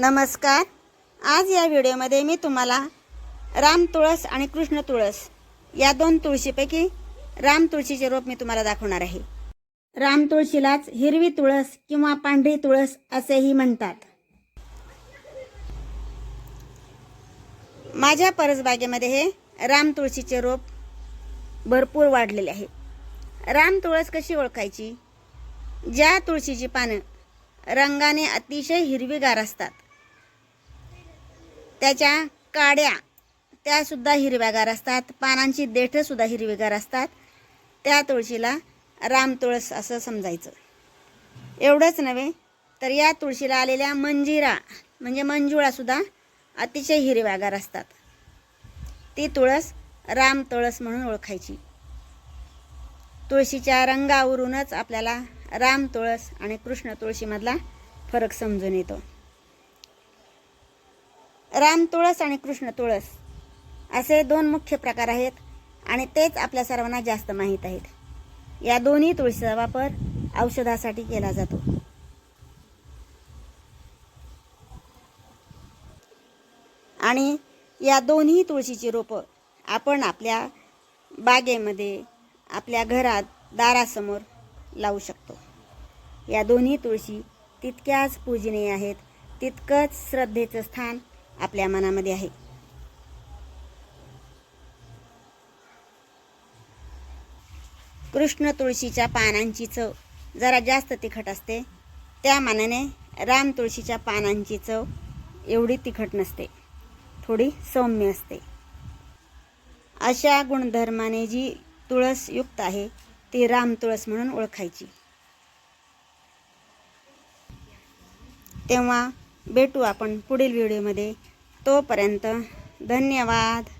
नमस्कार. आज या व्हिडिओमध्ये मी तुम्हाला राम तुळस आणि कृष्ण तुळस या दोन तुळशीपैकी राम तुळशीचे रोप मी तुम्हाला दाखवणार आहे. राम तुळशीलाच हिरवी तुळस किंवा पांढरी तुळस असेही म्हणतात. माझ्या परसबागेमध्ये हे राम तुळशीचे रोप भरपूर वाढलेले आहे. राम तुळस कशी ओळखायची? ज्या तुळशीची पानं रंगाने अतिशय हिरवीगार असतात. त्याच्या काड्या त्यासुद्धा हिरव्यागार असतात. पानांची देठंसुद्धा हिरवीगार असतात. त्या तुळशीला रामतुळस असं समजायचं. एवढंच नव्हे तर या तुळशीला आलेल्या मंजिरा म्हणजे मंजुळासुद्धा अतिशय हिरव्यागार असतात. ती तुळस रामतुळस म्हणून ओळखायची. तुळशीच्या रंगावरूनच आपल्याला राम तुळस आणि कृष्ण तुळशीमधला फरक समजून येतो. राम तुळस आणि कृष्ण तुळस असे दोन मुख्य प्रकार आहेत आणि तेच आपल्या सर्वांना जास्त माहीत आहेत. या दोन्ही तुळशीचा वापर औषधासाठी केला जातो. आणि या दोन्ही तुळशीची रोपं आपण आपल्या बागेमध्ये आपल्या घरात दारासमोर लावू शकतो. या दोन्ही तुळशी तितक्याच पूजनीय आहेत तितकंच श्रद्धेचं स्थान आपल्या मनामध्ये आहे. कृष्ण तुळशीच्या पानांची चव जरा जास्त तिखट असते. त्या मानाने राम तुळशीच्या पानांची चव एवढी तिखट नसते. थोडी सौम्य असते. अशा गुणधर्माने जी तुळस युक्त आहे ती राम तुळस म्हणून ओळखायची. तेव्हा भेटू आपण पुढील व्हिडिओमध्ये. तोपर्यंत धन्यवाद.